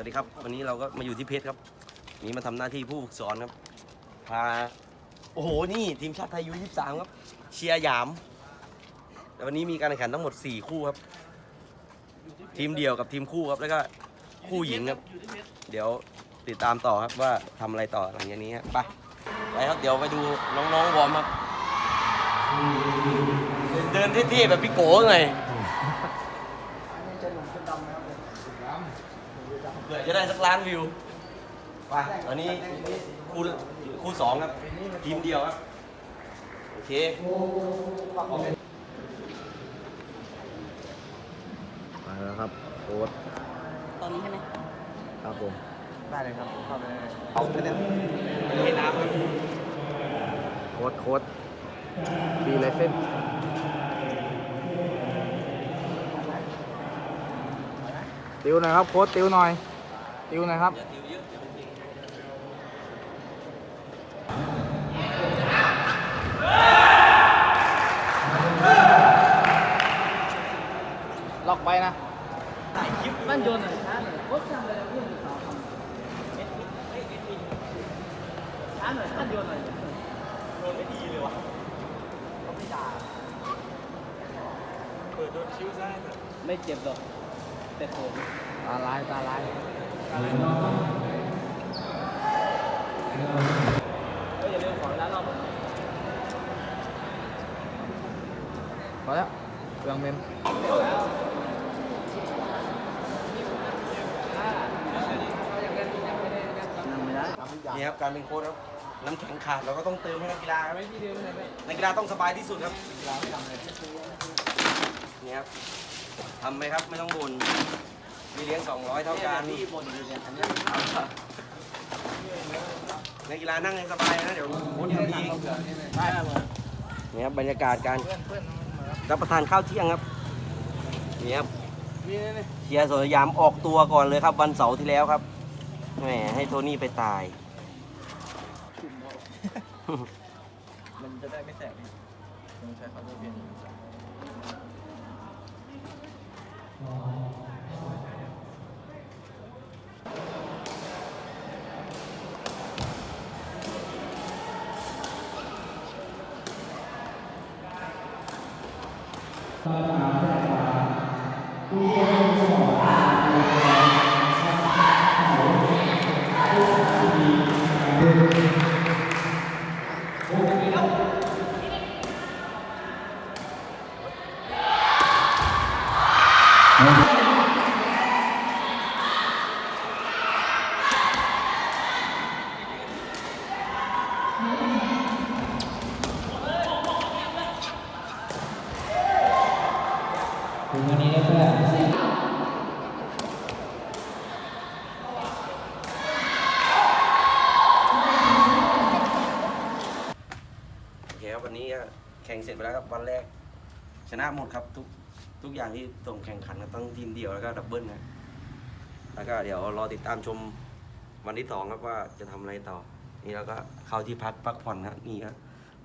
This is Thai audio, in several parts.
วัสดีครับ วันนี้เราก็มาอยู่ที่เพชรครับวันนี้มาทำหน้าที่ผู้ฝึกสอนครับ พา โอ้โห นี่ทีมชาติไทยยู23ครับ เชียร์ยาม แต่วันนี้มีการแข่งขันทั้งหมด 4 คู่ครับ ทีมเดียวกับทีมคู่ครับ แล้วก็คู่หญิงครับ เดี๋ยวติดตามต่อครับว่าทำอะไรต่อหลังจากนี้ครับไปไปครับเดี๋ยวไปดูน้องๆวอร์มครับ เดินเท่ๆแบบพี่โก้หน่อย เผื่อจะได้สักล้านวิวไปตอนนี้คู่คู่สองครับ ทีมเดียวครับ โอเคมาแล้วครับโค้ดตอนนี้ใช่ไหมครับผม ได้เลยครับเข้าไปเลยเอาไปเลยไม่ให้น้ำครับโค้ดโค้ดปีไรเส้น ติวหน่อยครับโค้ดติวหน่อย ติวหน่อยครับอย่าติวเยอะเดี๋ยวมันทิ้งล็อกไปนะบ้านโยนหน่อยช้าหน่อยโคตรช้าเลยเรื่องสาวทำช้าหน่อยบ้านโยนหน่อยโดนไม่ดีเลยวะเขาไม่ด่าเปิดโดนคิ้วซะให้เถอะไม่เจ็บหรอก แต่ผมตาลายตาลายก็อย่าลืมขอเวลารอบหนึ่งพอแล้วเครื่องเมมนั่งไม่ได้นี่ครับการเป็นโค้ชครับน้ำแข็งขาดเราก็ต้องเติมให้นักกีฬาครับนักกีฬาต้องสบายที่สุดครับนี่ครับ ทำไหมครับไม่ต้องบนมีเลี้ยง 200 เท่ากันที่บนอยู่เนี่ยอันนี้นักกีฬานั่งให้สบายนะเดี๋ยวโค้ชทำเองได้หมดนี่ครับบรรยากาศการรับประทานข้าวเที่ยงครับนี่ครับเชียร์สวนยามออกตัวก่อนเลยครับ วันเสาร์ที่แล้วครับแหมให้โทนี่ไปตาย มันจะได้ไม่แสบต้องใช้คำว่าเปลี่ยน ปัญหาแรกว่าผู้เนสอน โอเคครับวันนี้แข่งเสร็จไปแล้วครับวันแรก ชนะหมดครับทุก ทุกอย่างที่ส่งแข่งขันครับทั้งทีมเดียวแล้วก็ดับเบิลนะแล้วก็เดี๋ยวรอติดตามชมวันที่สองครับว่าจะทำอะไรต่อ นี่เราก็เข้าที่พักพักผ่อนครับนี่ครับ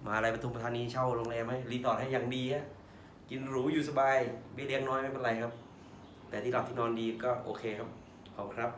มาอะไรปทุมธานีเช่าโรงแรมไหมรีสอร์ทให้อย่างดีฮะกินหรูอยู่สบายเบี้ยเลี้ยงน้อยไม่เป็นไรครับ แต่ที่หลับที่นอนดีก็โอเคครับขอบคุณครับ